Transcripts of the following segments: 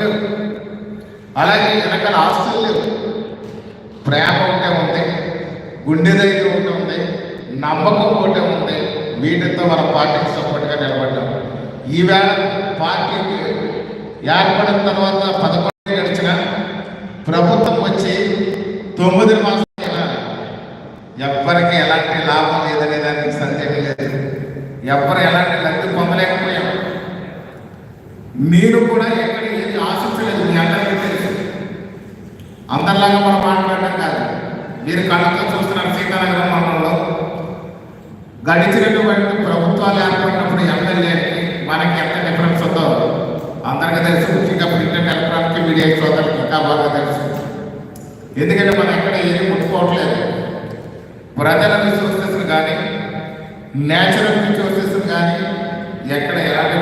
లేవు అలాగే వెనకాల ఆస్తులు లేవు. ప్రేమ ఒకటే ఉంది గుండె ధైర్యం ఒకటి ఉంది నమ్మకం ఒకటే ఉంది. వీటితో మన పార్టీకి సపోర్ట్గా నిలబడ్డాం. ఈవేళ పార్టీకి ఏర్పడిన తర్వాత పదకొండు గడిచిన ప్రభుత్వం వచ్చి తొమ్మిది మాసం ఎవ్వరికి ఎలాంటి లాభం లేదనే దానికి సందేహం లేదు. ఎవరు ఎలాంటి లబ్ధి పొందలేకపోయాం నేను కూడా ఎక్కడ ఏది ఆశించలేదు మీ అందరికీ తెలుసు. అందరిలాగా మనం మాట్లాడడం కాదు. మీరు కళ్ళతో చూస్తున్నారు సీతానగరం మండలంలో గడిచినటువంటి ప్రభుత్వాలు ఏర్పడినప్పుడు ఎమ్మెల్యేకి మనకి ఎంత డిఫరెన్స్ ఉందో అందరికీ తెలుసు. ముఖ్యంగా ప్రింట్ ఎలక్ట్రానిక్ మీడియా సోదరులకు ఇంకా బాగా తెలుసు. ఎందుకంటే మనం ఎక్కడ ఏది ముట్టుకోవట్లేదు. ప్రజల రిసోర్సెస్ కానీ నేచురల్ రిసోర్సెస్ కానీ ఎక్కడ ఎలాంటి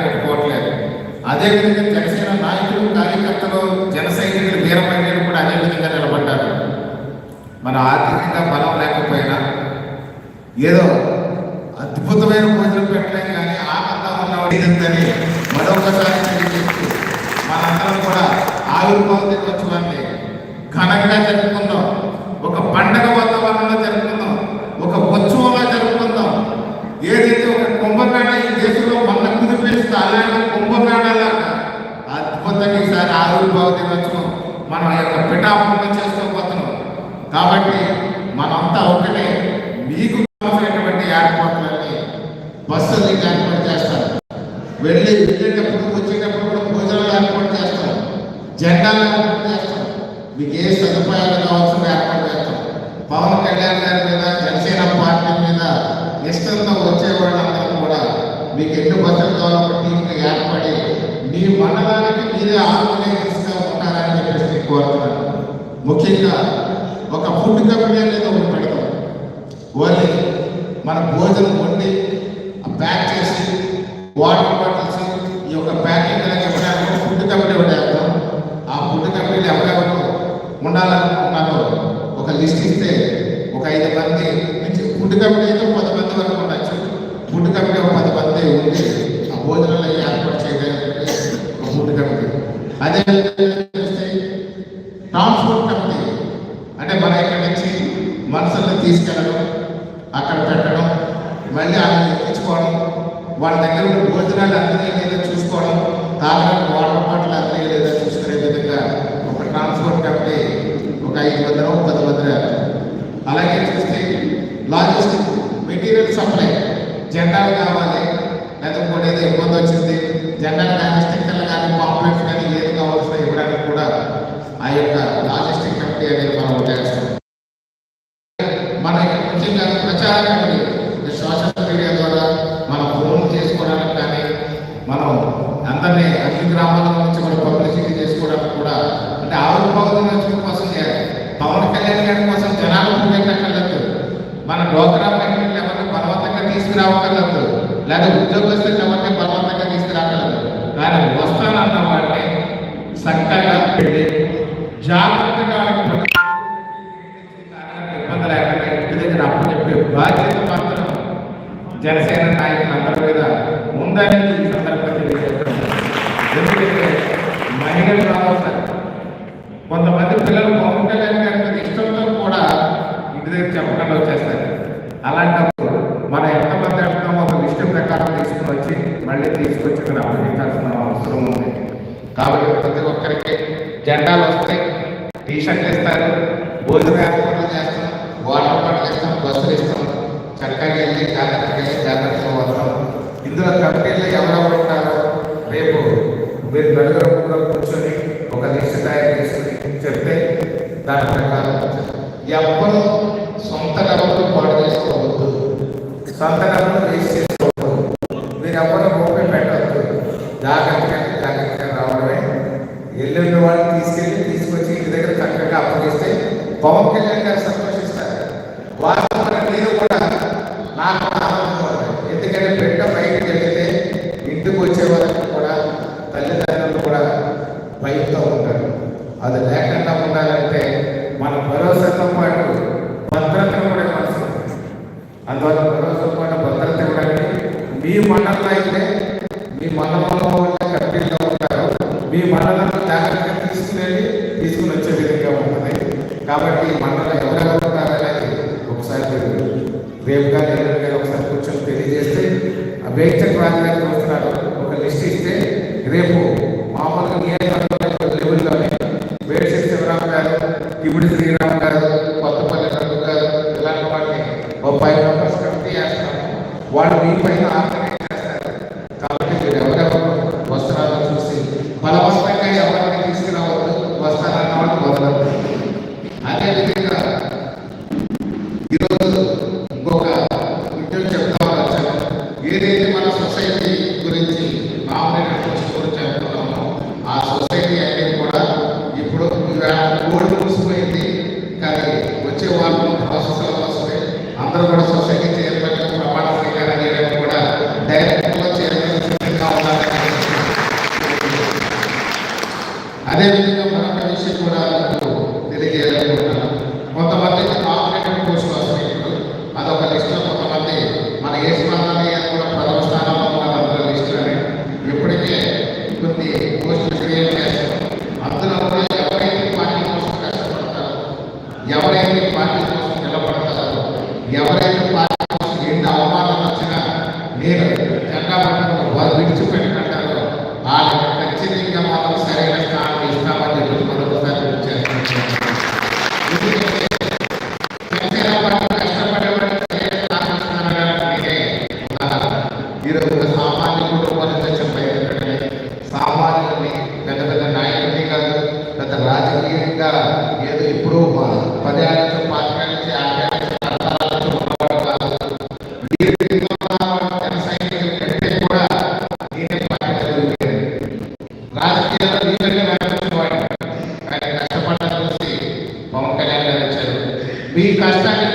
అదేవిధంగా జనసేన నాయకులు కార్యకర్తలు జన సైనికులు వీరమహిళలు కూడా అదే విధంగా నిలబడ్డారు. మన ఆర్థికంగా బలం లేకపోయినా ఏదో అద్భుతమైన భోజనం పెట్టలేం కానీ ఆనందం ఉన్నవాడు మరొకసారి తెలియజేస్తూ మనందరం కూడా ఆవిర్భావ దినోత్సవాన్ని ఘనంగా జరుపుకుందాం. ఒక పండగ వాతావరణంలో జరుపుకుందాం. ఒక ఉత్సవంలో జరుపుకుందాం. ఏదైతే ఒక కుంభమేళ ఈ దేశంలో మన కుదిపేస్తే అలాంటి కుంభమేళలాగా అద్భుతంగా ఈసారి ఆవిర్భావ దినోత్సవం మనం యొక్క పిఠాపూర్ణ చేసుకోబోతున్నాం కాబట్టి మనంతా ఒకటే మీకు కావాల్సినటువంటి ఏర్పాట్లన్నీ బస్సులు ఏర్పాటు చేస్తారు వెళ్ళి వెళ్ళేటప్పుడు వచ్చేటప్పుడు కూడా భోజనాలు ఏర్పాటు చేస్తాం జెండాలు ఏర్పాటు చేస్తాం మీకు ఏ సదుపాయాలు కావాల్సిన ఏర్పాటు చేస్తాం పవన్ కళ్యాణ్ గారి మీద జనసేన పార్టీ మీద ఇష్టంతో వచ్చే వాళ్ళందరూ కూడా మీకు ఎన్ని బస్సులు కావాలో టీంకి ఏర్పడి మీ మండలానికి మీరే ఆర్గనైజర్స్గా ఉంటారని చెప్పేసి నేను కోరుతున్నాను ముఖ్యంగా ఒక ఫుడ్ కమిటీ అనేది ఒకటి పెడతాం. ఓన్లీ మన భోజనం వండి ప్యాక్ చేసి వాటర్ బాటిల్స్ ఈ యొక్క ప్యాకింగ్ అనేది ఇవ్వడానికి ఫుడ్ కమిటీ ఒకటి వేస్తాం ఆ ఫుడ్ కమిటీలు ఎవరెవరు ఉండాలనుకుంటున్నారో ఒక లిస్ట్ ఇస్తే ఒక ఐదు మంది నుంచి ఫుడ్ కమిటీ అయితే పది మంది వరకు ఉండొచ్చు. ఫుడ్ కమిటీ ఒక పది మంది ఉండి ఆ భోజనాలు అవి ఏర్పాటు చేయడానికి ఒక ఫుడ్ కమిటీ అదే చూస్తే ట్రాన్స్పోర్ట్ కమిటీ తీసుకెళ్ళడం అక్కడ పెట్టడం మళ్ళీ అలా ఎక్కించుకోవడం వాళ్ళ దగ్గర ఉన్న భోజనాలు అందినాయి లేదా చూసుకోవడం తాగడానికి వాటర్ బాటిల్ అందినాయి లేదా చూసుకునే విధంగా ఒక ట్రాన్స్పోర్ట్ కంపెనీ ఒక ఐదు మందిలో పది మంది అలాగే చూస్తే లాజిస్టిక్ మెటీరియల్ సప్లై జెండాలు కావాలి లేదా ఇంకోటి ఏదో ఇబ్బంది వచ్చింది జెండాలు కానీ స్టిక్కర్లు కానీ పాంప్లెట్స్ కానీ ఏది కావాల్సిన ఇవ్వడానికి కూడా ఆ యొక్క లాజిస్టిక్ కంపెనీ అనేది మనం యొక్క ముఖ్యంగా ప్రచార కమిటీ అంటే సోషల్ మీడియా ద్వారా మనం ఫోన్ చేసుకోవడానికి కానీ మనం అందరినీ అన్ని గ్రామాల నుంచి మనం పబ్లిసిటీ చేసుకోవడానికి కూడా అంటే ఆవిర్భావ దినోత్సవం కోసం చేయాలి. పవన్ కళ్యాణ్ గారి కోసం జనాలు పెట్టక్కర్లేదు మన డోక్రా మహిళలు ఎవరిని బలవంతంగా తీసుకురావక్కర్లేదు లేదా ఉద్యోగస్తులు ఎవరిని బలవంతంగా తీసుకురాగలదు కానీ వస్తానన్న వాడిని చక్కగా పెట్టి జాగ్రత్తగా ఇబ్బంది లేకుండా ఇంటి దగ్గర అప్పు చెప్పే బాధ్యత మాత్రం జనసేన నాయకులు అందరి మీద ఉందని ఈ సందర్భంగా తెలియజేస్తున్నాను. ఎందుకంటే మహిళలు కావాలి కొంతమంది పిల్లలు పవన్ కళ్యాణ్ గారి మీద ఇష్టంతో కూడా ఇంటి దగ్గర చెప్పకుండా వచ్చేస్తారు అలాంటప్పుడు మనం ఎంతమంది అంటున్నామో ఒక లిస్టు ప్రకారం తీసుకుని వచ్చి మళ్ళీ తీసుకొచ్చి ఇక్కడ అప్పగించాల్సిన అవసరం ఉంది కాబట్టి ప్రతి ఒక్కరికి జెండాలు వస్తాయి. టీ షర్ట్ ఇస్తారు భోజనం ఏర్పాట్లు చేస్తాం. వాటర్ బాటిల్ ఇస్తాం బస్సులు ఇస్తాం. చక్కగా వెళ్ళి జాగ్రత్తగా వెళ్ళి జాగ్రత్తగా వస్తాం. ఇందులో కమిటీలో ఎవరెవరు ఉంటారో రేపు మీరు నలుగురు కూర్చొని greater este rather casta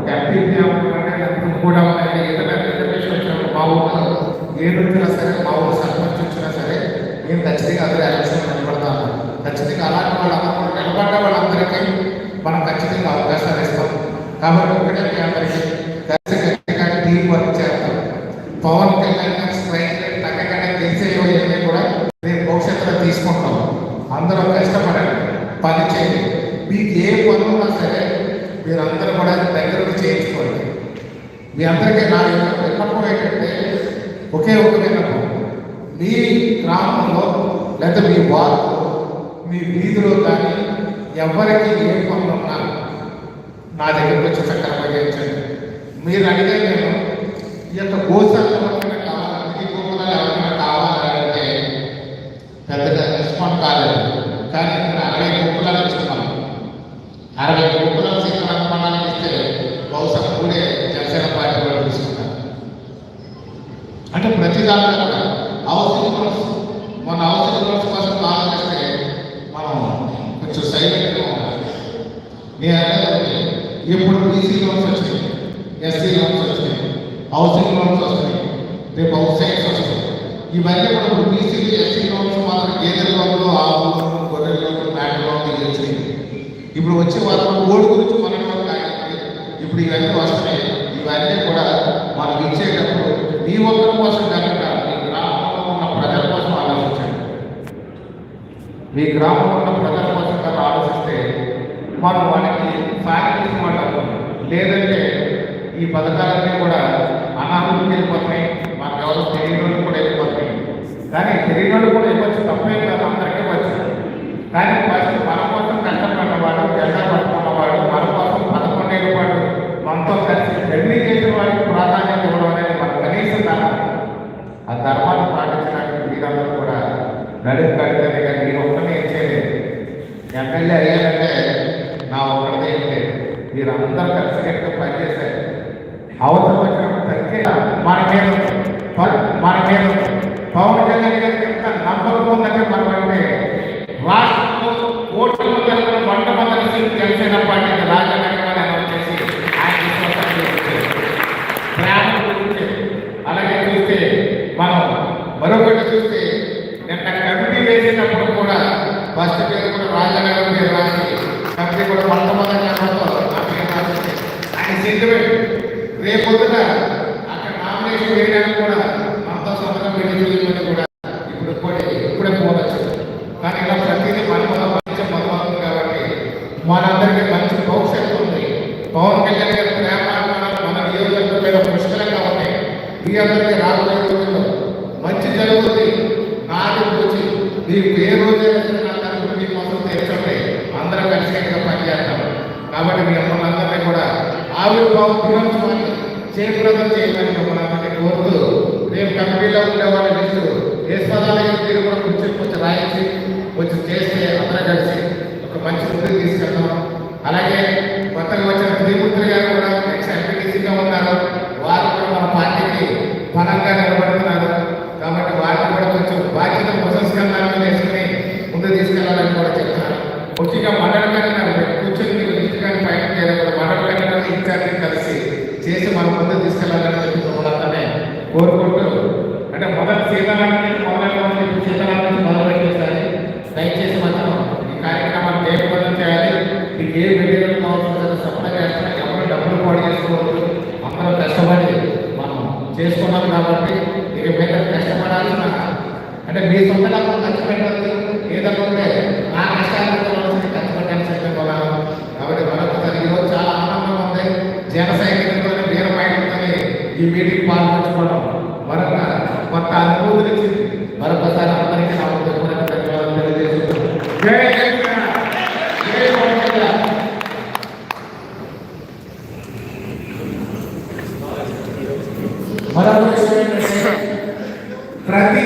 ఒక అభివృద్ధి అవ్వాలంటే కూడా అవ్వాలంటే వచ్చినప్పుడు బాగుంటుందో ఏ రోజున సరే బాబు సర్పంచ్ వచ్చినా సరే నేను ఖచ్చితంగా అందరూ ఎలక్షన్ నిలబడతాను. ఖచ్చితంగా అలాంటి వాళ్ళందరూ నిలబడ్డ మనం ఖచ్చితంగా అవకాశాలు ఇస్తాం. కాబట్టి టీం వర్క్ చేస్తాం. పవన్ కళ్యాణ్ గారి స్ట్రైక్ తగ్గకుండా తీసేయవన్నీ కూడా రేపు భవిష్యత్తులో తీసుకుంటాం. అందరూ కష్టపడండి పని మీకు ఏ పనున్నా సరే మీరందరూ కూడా దగ్గర మీ అందరికీ నా యొక్క విన్నపం ఏంటంటే ఒకే ఒక విన్నపం. మీ గ్రామంలో లేదా మీ వారు మీ వీధిలో కానీ ఎవరికి ఏ పనులు ఉన్నా నా దగ్గరకు వచ్చి చక్కగా చేయించండి. మీరు అడిగే నేను ఈ యొక్క గోసాలు ఎవరికైనా కావాలంటే కావాలంటే పెద్దగా రెస్పాండ్ కాలేదు. కానీ అరవై గోకులాలు ఇస్తున్నాను అరవై గోకులాలు విద్యార్థులు కూడా అవసరం మన అవసరం కోసం మనం కొంచెం సైలెంట్గా ఉండాలి. ఇప్పుడు బీసీ లోన్స్ వచ్చినాయి ఎస్సీ లోన్స్ వచ్చినాయి హౌసింగ్ లోన్స్ వస్తాయి రేపు హౌస్ సైడ్స్ ఇవన్నీ కూడా బీసీ ఎస్సీ లోన్స్ మాత్రం గేదెల లోన్లు వచ్చినాయి. ఇప్పుడు వచ్చే వారం ఓడి గురించి మనం ఇప్పుడు ఇవన్నీ వస్తున్నాయి. ఇవన్నీ కూడా మనం ఇచ్చేటప్పుడు నీ ఒక్కరి కోసం మీ గ్రామంలో ఉన్న ప్రజల కోసం కదా ఆలోచిస్తే మనం వాళ్ళకి సాయం చేసిన లేదంటే ఈ పథకాలన్నీ కూడా అనాథులకు వెళ్ళిపోతున్నాయి. మనకు ఎవరో తెలియని వాళ్ళు కూడా వెళ్ళిపోతున్నాయి. కానీ తెలియని వాళ్ళు కూడా ఇవ్వచ్చు తప్పేం కాదు. అందరికీ వచ్చు కానీ ఫస్ట్ మన కోసం కష్టపడినవాడు జెండా పట్టుకున్నవాడు మన కోసం పదకొండేళ్ళ పాటు మనతో కలిసి జర్నీ చేసిన వాడికి ప్రాధాన్యత ఇవ్వడం అనేది మన కనీస ధర్మం ఆ ధర్మాన్ని పాటించడానికి మీరందరూ కూడా నడుపు కడితేనే కానీ మీరు ఒక్కనే ఏం చేయలేదు ఎమ్మెల్యే అయ్యారంటే నా ఒక్కడిదే ఏం లేదు మీరు అందరూ కలిసి కట్టుగా పనిచేశారు అవసరం వచ్చినప్పుడు తగ్గే మన మీద ఉంది. ప- మన మీద ఉంది. పవన్ కళ్యాణ్ గారికి ఎంత నమ్మకం ఉందంటే మనం అంటే రాష్ట్రంలో ఓట్లు కలిగిన వంట మంది సీట్లు జనసేన పార్టీకి రాజకీయంగా చేసి ఆయన ప్రేమ గురించి అలాగే చూస్తే మనం మరొకటి చూస్తే నిన్న కమిటీ వేసినప్పుడు కూడా ఫస్ట్ పేరు కూడా రాజనగరం పేరు రాసి కమిటీ కూడా మొట్టమొదటి ఆయన సెంటిమెంట్ రేపొద్దున అక్కడ నామినేషన్ వేయడానికి కూడా మనతో సంతకం పెట్టి కూడా ఇప్పుడు కూడా ఇప్పుడే పోవచ్చు కానీ ఇలా ప్రతిదీ మన మంచి మొదలవుతుంది కాబట్టి మనందరికీ మంచి భవిష్యత్తు ఉంది పవన్ కళ్యాణ్ గారి ప్రేమ అభిమానాలు మన నియోజకవర్గం మీద పుష్కలంగా ఉన్నాయి మీ అందరికీ రాబోయే రోజుల్లో మంచి జరుగుతుంది. నాటి పూచి మీకు ఏ రోజైనా సరే నా అందరం కలిసికట్టుగా పనిచేస్తాం. కాబట్టి మీ అమ్మలందరినీ కూడా ఆవిర్భావ దినోత్సవాన్ని చేతులతో చేయమని మిమ్మల్ని అందరినీ కోరుతూ రేపు కమిటీలో ఉండే లిస్టు ఏ మీరు కూడా కొంచెం కొంచెం రాయించి కొంచెం చేస్తే అందరం కలిసి ఒక మంచి ముందుకు తీసుకెళ్తాం అలాగే కొత్తగా వచ్చిన త్రిమూర్తులు గారు కూడా నెక్స్ట్ ఎంపీటీసీగా ఉన్నారు. వారు కూడా మన పార్టీకి బలంగా నిలబడుతున్నారు. కాబట్టి వారిని కూడా కొంచెం బాధ్యత పురస్కారాలను చేసుకుని ముందు తీసుకెళ్ళాలని కూడా చెప్తారు ముఖ్యంగా మండల కన్నా కూర్చొని మీకు లిస్ట్ కానీ పైన చేయడం మండల కన్నా ఇన్ఛార్జిని కలిసి చేసి మనం ముందు తీసుకెళ్ళాలని చెప్పి మిమ్మల్ని కోరుకుంటూ అంటే మొదటి సీతారామని మొదలైన చెప్పి సీతారామం నుంచి మొదలు పెట్టేసారి దయచేసి మనం ఈ కార్యక్రమాన్ని జయప్రదం చేయాలి మీకు ఏ మెటీరియల్ కావాల్సిన సప్లై చేస్తున్నా ఎవరు డబ్బులు కూడా చేసుకోవద్దు అందరం కష్టపడి మనం చేసుకున్నాం కాబట్టి ఇక మీద కష్టపడాల్సిన అంటే మీ సొంత డబ్బులు ఖర్చు పెట్టద్దు ఏదైనా ఉంటే నా కష్టాలతో కష్టపడాలని చెప్పగలను కాబట్టి మరొకసారి ఈరోజు చాలా ఆనందంగా ఉంది జన సైనికులతో వీరమైనతో ఈ మీటింగ్ పాల్పంచుకోవడం మరొక కొత్త అనుభూతిని మరొకసారి అందరికీ నా హృదయపూర్వక ధన్యవాదాలు తెలియజేస్తున్నాను జై జగన్ జై పవన్ కళ్యాణ్ మరొక విషయం ఏంటంటే ప్రతి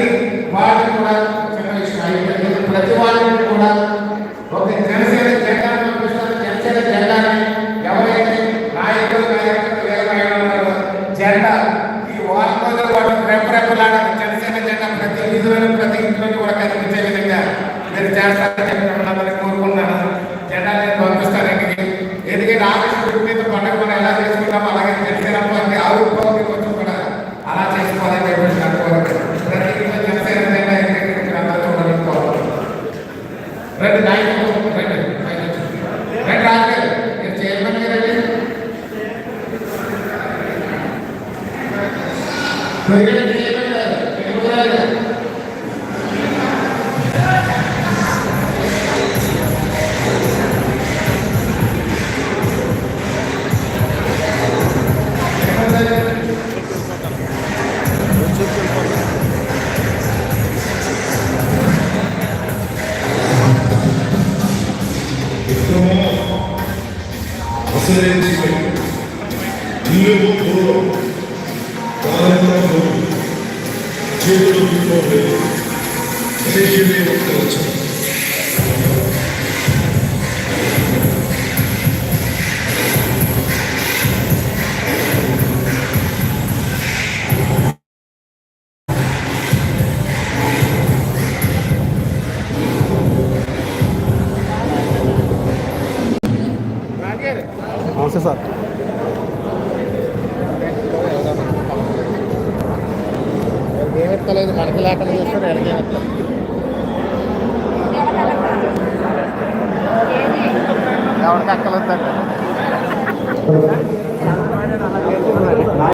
వార్డు కూడా చిన్న విషయం అయిపోయింది ప్రతి వార్డు కూడా ఒక జనసేన జెండాను పంపిస్తారు జనసేన జెండాని ఎవరైతే నాయకులు కార్యకర్తలు వేరే ఉన్నారో జెండా ఈ వార్డులో పాటు రెప్పరెప్పలాడాలి జనసేన జెండా ప్రతి వీధిలోని ప్రతి ఇంట్లోని కూడా కనిపించే విధంగా మీరు చేస్తారని కోరుకున్నాను జెండా నేను పంపిస్తాను ఇంటికి. ఎందుకంటే ఆగస్టు ఫిఫ్టీన్త్ పండుగ మనం ఎలా చేసుకుంటామో అలాగే జనసేన పార్టీ కూడా అలా చేసుకోవాలని చెప్పేసి అనుకోవాలి ప్రతి జనసేన నాయకులు మీరు చైర్మన్ గారండి. Serendipity. నమస్తే సార్. ఏమెత్తలేదు మనకి లేకుండా చేస్తారు